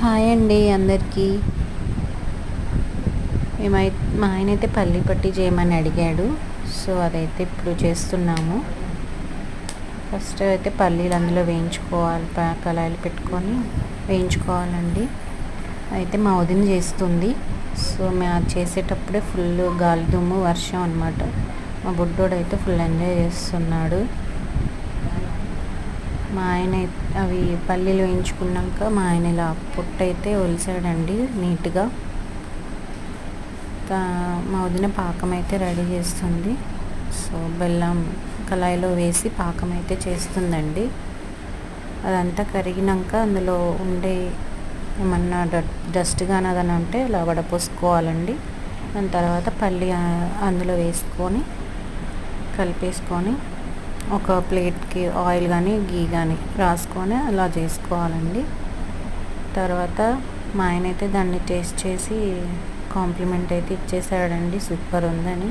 Hi అండి అందరికీ. మేమై మా ఆయన అయితే పల్లి పట్టి చేయమని అడిగాడు. సో అదైతే ఇప్పుడు చేస్తున్నాము. ఫస్ట్ అయితే పల్లీలు అందులో వేయించుకోవాలి. కళాయిలు పెట్టుకొని వేయించుకోవాలండి. అయితే మా వదిన చేస్తుంది. సో మేము అది చేసేటప్పుడే ఫుల్ గాలి దుమ్ము వర్షం అనమాట మా బుడ్డోడు అయితే ఫుల్ ఎంజాయ్ చేస్తున్నాడు. మా ఆయన అవి పల్లీలు వేయించుకున్నాక మా ఆయన ఇలా పొట్టు అయితే ఒలిసాడండి నీట్గా. మా వదిన పాకం అయితే రెడీ చేస్తుంది. సో బెల్లం కళాయిలో వేసి పాకం అయితే చేస్తుందండి. అదంతా కరిగినాక అందులో ఉండే ఏమన్నా డస్ట్ కానీ అదని ఉంటే ఇలా వడపోసుకోవాలండి. దాని తర్వాత పల్లి అందులో వేసుకొని కలిపేసుకొని ఒక ప్లేట్కి ఆయిల్ కానీ గీ కానీ రాసుకొని అలా చేసుకోవాలండి. తర్వాత మా ఆయన అయితే దాన్ని టేస్ట్ చేసి కాంప్లిమెంట్ అయితే ఇచ్చేసాడండి. సూపర్ ఉందని.